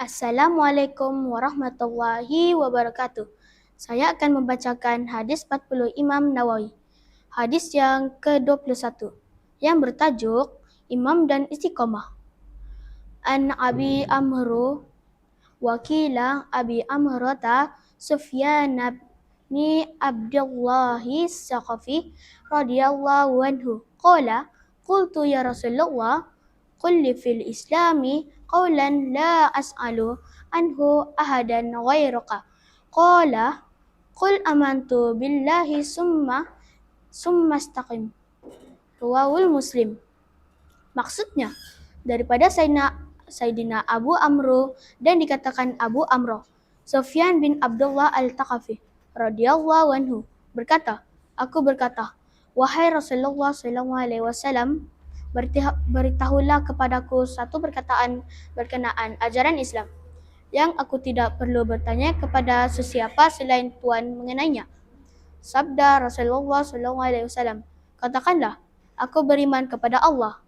Assalamualaikum warahmatullahi wabarakatuh. Saya akan membacakan hadis 40 Imam Nawawi. Hadis yang ke-21 yang bertajuk Imam dan Istiqamah. An Abi Amru wakila Abi Amrata Sufyan bin Abdullah Saqafi radhiyallahu anhu qala qultu ya Rasulullah qul fil islami qawlan la as'alu anhu ahadan ghairaka. Qala qul amantu billahi summa summa istaqim. Rawahul Muslim. Maksudnya daripada Sayyidina, Sayyidina Abu Amru dan dikatakan Abu Amro. Sufyan bin Abdullah Al-Taqafi radhiyallahu anhu berkata, aku berkata, wahai Rasulullah sallallahu alaihi wasallam, beritahulah kepadaku satu perkataan berkenaan ajaran Islam yang aku tidak perlu bertanya kepada sesiapa selain Tuhan mengenainya. Sabda Rasulullah wasallam, katakanlah, aku beriman kepada Allah.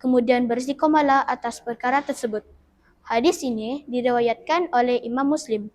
Kemudian beristiqomalah atas perkara tersebut. Hadis ini diriwayatkan oleh Imam Muslim.